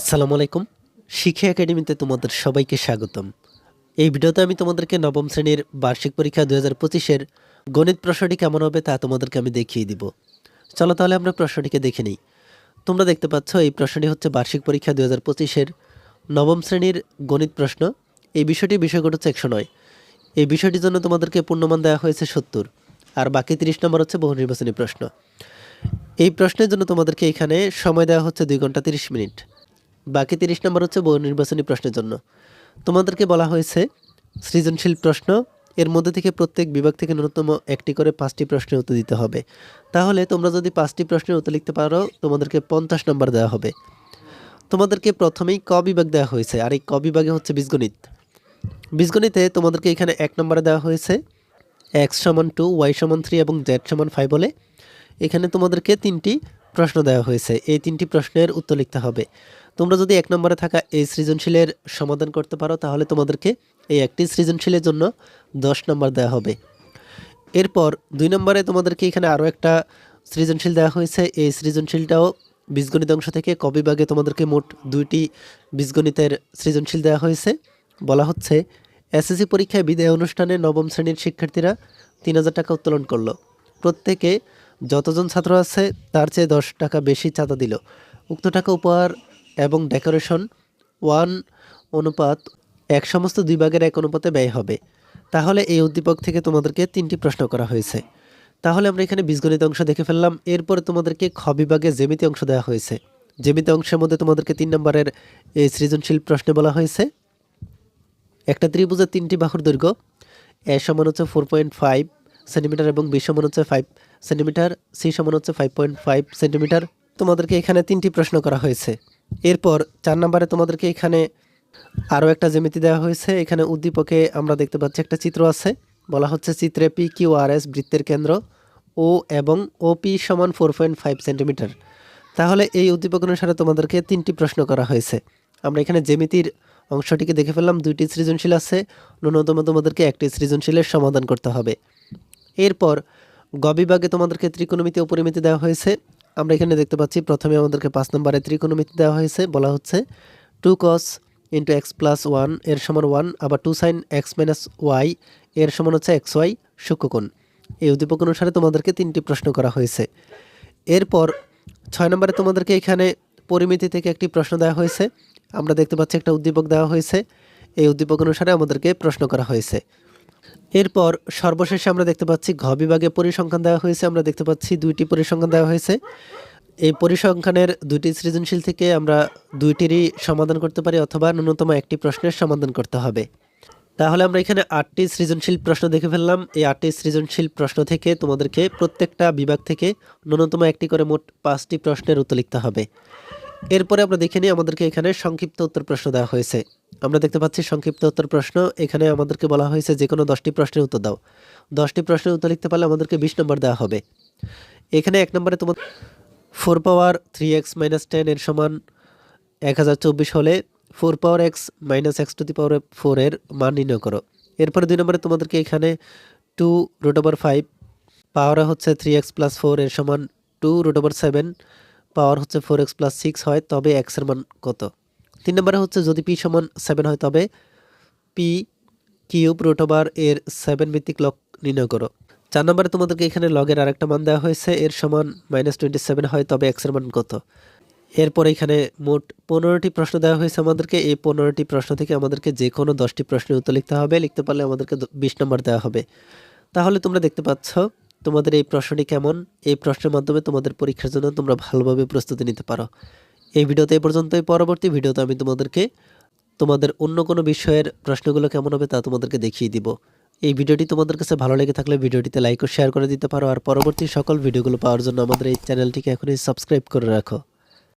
আসসালামু আলাইকুম। শিক্ষা একাডেমিতে তোমাদের সবাইকে স্বাগতম। এই ভিডিওতে আমি তোমাদেরকে নবম শ্রেণির বার্ষিক পরীক্ষা দু হাজার পঁচিশের গণিত প্রশ্নটি কেমন হবে তা তোমাদেরকে আমি দেখিয়ে দিব। চলো তাহলে আমরা প্রশ্নটিকে দেখে নিই। তোমরা দেখতে পাচ্ছ, এই প্রশ্নটি হচ্ছে বার্ষিক পরীক্ষা দু হাজার পঁচিশের নবম শ্রেণির গণিত প্রশ্ন। এই বিষয়টি বিষয়গত একশো নয়। এই বিষয়টির জন্য তোমাদেরকে পূর্ণমান দেওয়া হয়েছে সত্তর। আর বাকি তিরিশ নম্বর হচ্ছে বহু নির্বাচনী প্রশ্ন। এই প্রশ্নের জন্য তোমাদেরকে এখানে সময় দেওয়া হচ্ছে দুই ঘণ্টা তিরিশ মিনিট। বাকি তিরিশ নম্বর হচ্ছে বহু নির্বাচনী প্রশ্নের জন্য। তোমাদেরকে বলা হয়েছে, সৃজনশীল প্রশ্ন, এর মধ্যে থেকে প্রত্যেক বিভাগ থেকে ন্যূনতম একটি করে পাঁচটি প্রশ্নের উত্তর দিতে হবে। তাহলে তোমরা যদি পাঁচটি প্রশ্নের উত্তর লিখতে পারো, তোমাদেরকে পঞ্চাশ নম্বর দেওয়া হবে। তোমাদেরকে প্রথমেই ক বিভাগ দেওয়া হয়েছে, আর এই ক বিভাগে হচ্ছে বীজগণিত। বীজগণিতে তোমাদেরকে এখানে এক নম্বরে দেওয়া হয়েছে, এক্স সমান টু, ওয়াই সমান থ্রি এবং জেড সমান ফাইভ বলে। এখানে তোমাদেরকে তিনটি প্রশ্ন দেওয়া হয়েছে। এই তিনটি প্রশ্নের উত্তর লিখতে হবে। তোমরা যদি এক নম্বরে থাকা এই সৃজনশীলের সমাধান করতে পারো, তাহলে তোমাদেরকে এই একটি সৃজনশীলের জন্য দশ নম্বর দেওয়া হবে। এরপর দুই নম্বরে তোমাদেরকে এখানে আরও একটা সৃজনশীল দেওয়া হয়েছে। এই সৃজনশীলটাও বীজগণিত অংশ থেকে ক বিভাগে তোমাদেরকে মোট দুইটি বীজগণিতের সৃজনশীল দেওয়া হয়েছে। বলা হচ্ছে, এসএসসি পরীক্ষায় বিদায় অনুষ্ঠানে নবম শ্রেণির শিক্ষার্থীরা তিন হাজার টাকা উত্তোলন করল। প্রত্যেকে যতজন ছাত্র আছে, তার চেয়ে দশ টাকা বেশি চাঁদা দিল। উক্ত টাকা উপহার এবং ডেকোরেশন, ওয়ান অনুপাত, এক সমস্ত দুই ভাগের এক অনুপাতে ব্যয় হবে। তাহলে এই উদ্দীপক থেকে তোমাদেরকে তিনটি প্রশ্ন করা হয়েছে। তাহলে আমরা এখানে বীজগণিত অংশ দেখে ফেললাম। এরপরে তোমাদেরকে খ বিভাগে জ্যামিতি অংশ দেওয়া হয়েছে। জ্যামিতি অংশের মধ্যে তোমাদেরকে তিন নম্বরের এই সৃজনশীল প্রশ্নে বলা হয়েছে। একটা ত্রিভুজের তিনটি বাহুর দৈর্ঘ্য, এ সমান হচ্ছে ফোর পয়েন্ট ফাইভ সেন্টিমিটার এবং বি সমান হচ্ছে ফাইভ সেন্টিমিটার, সি সমান হচ্ছে ফাইভ পয়েন্ট ফাইভ সেন্টিমিটার। তোমাদেরকে এখানে তিনটি প্রশ্ন করা হয়েছে। এরপর চার নম্বরে তোমাদেরকে এখানে আরও একটা জ্যামিতি দেওয়া হয়েছে। এখানে উদ্দীপকে আমরা দেখতে পাচ্ছি একটা চিত্র আছে। বলা হচ্ছে চিত্রে পি কিউ আর এস বৃত্তের কেন্দ্র। ও এবং ও পি সমান ফোর পয়েন্ট ফাইভ সেন্টিমিটার। তাহলে এই উদ্দীপক অনুসারে তোমাদেরকে তিনটি প্রশ্ন করা হয়েছে। আমরা এখানে জ্যামিতির অংশটিকে দেখে ফেললাম। দুইটি সৃজনশীল আছে। ন্যূনতম তোমাদেরকে একটি সৃজনশীলের সমাধান করতে হবে। এরপর গ বিভাগে তোমাদেরকে ত্রিকোণমিতি ও পরিমিতি দেওয়া হয়েছে। আমরা এখানে দেখতে পাচ্ছি প্রথমে আমাদেরকে পাঁচ নম্বরে ত্রিকোণমিতি দেওয়া হয়েছে, বলা হচ্ছে two cos into X plus ওয়ানের সমান ওয়ান আবার two sine X minus Y এর সমান হচ্ছে এক্স ওয়াই সূক্ষ্মকোণ। এই উদ্দীপক অনুসারে তোমাদেরকে তিনটি প্রশ্ন করা হয়েছে। এরপর ছয় নম্বরে তোমাদেরকে এখানে পরিমিতি থেকে একটি প্রশ্ন দেওয়া হয়েছে। আমরা দেখতে পাচ্ছি একটা উদ্দীপক দেওয়া হয়েছে। এই উদ্দীপক অনুসারে আমাদেরকে প্রশ্ন করা হয়েছে। এরপর সর্বশেষে আমরা দেখতে পাচ্ছি ঘ বিভাগে পরিসংখ্যান দেওয়া হয়েছে, আমরা দেখতে পাচ্ছি দুইটি পরিসংখ্যান দেওয়া হয়েছে। এই পরিসংখ্যানের দুইটি সৃজনশীল থেকে আমরা দুইটিরই সমাধান করতে পারি অথবা ন্যূনতম একটি প্রশ্নের সমাধান করতে হবে। তাহলে আমরা এখানে আটটি সৃজনশীল প্রশ্ন দেখে ফেললাম। এই আটটি সৃজনশীল প্রশ্ন থেকে তোমাদেরকে প্রত্যেকটা বিভাগ থেকে ন্যূনতম একটি করে মোট পাঁচটি প্রশ্নের উত্তর লিখতে হবে। এরপরে আমরা দেখে নিই আমাদেরকে এখানে সংক্ষিপ্ত উত্তর প্রশ্ন দেওয়া হয়েছে। আমরা দেখতে পাচ্ছি সংক্ষিপ্ত উত্তর প্রশ্ন। এখানে আমাদেরকে বলা হয়েছে যে কোনো দশটি প্রশ্নের উত্তর দাও। দশটি প্রশ্নের উত্তর লিখতে পারলে আমাদেরকে বিশ নম্বর দেওয়া হবে। এখানে এক নম্বরে তোমার four power three X minus ten এর সমান এক হাজার চব্বিশ হলে four power X minus X to the power four এর মান নির্ণয় করো। এরপরে দুই নম্বরে তোমাদেরকে এখানে two root over five power হচ্ছে থ্রি এক্স প্লাস ফোর এর সমান two root over seven power হচ্ছে ফোর এক্স প্লাস সিক্স হয়, তবে এক্সের মান কত? তিন নম্বরে হচ্ছে যদি পি সমান সেভেন হয়, তবে পি কিউব রুট এর সেভেন ভিত্তিক লক নির্ণয় করো। চার নম্বরে তোমাদেরকে এখানে লগের আরেকটা মান দেওয়া হয়েছে, এর সমান মাইনাস টোয়েন্টি সেভেন হয়, তবে এক্সের মান কত? এরপর এখানে মোট পনেরোটি প্রশ্ন দেওয়া হয়েছে আমাদেরকে, এই পনেরোটি প্রশ্ন থেকে আমাদেরকে যে কোনো দশটি প্রশ্নের উত্তর লিখতে হবে, লিখতে পারলে আমাদেরকে বিশ নম্বর দেওয়া হবে। তাহলে তোমরা দেখতে পাচ্ছ, তোমাদের এই প্রশ্নটি কেমন? এই প্রশ্নের মাধ্যমে তোমাদের পরীক্ষার জন্য তোমরা ভালোভাবে প্রস্তুতি নিতে পারো। এই ভিডিওতে এ পর্যন্তই। পরবর্তী ভিডিওতে আমি তোমাদেরকে, তোমাদের অন্য কোনো বিষয়ের প্রশ্নগুলো কেমন হবে তা তোমাদেরকে দেখিয়ে দিব। এই ভিডিওটি তোমাদের কাছে ভালো লেগে থাকলে ভিডিওটিতে লাইক ও শেয়ার করে দিতে পারো। আর পরবর্তী সকল ভিডিওগুলো পাওয়ার জন্য আমাদের এই চ্যানেলটিকে এখনই সাবস্ক্রাইব করে রাখো।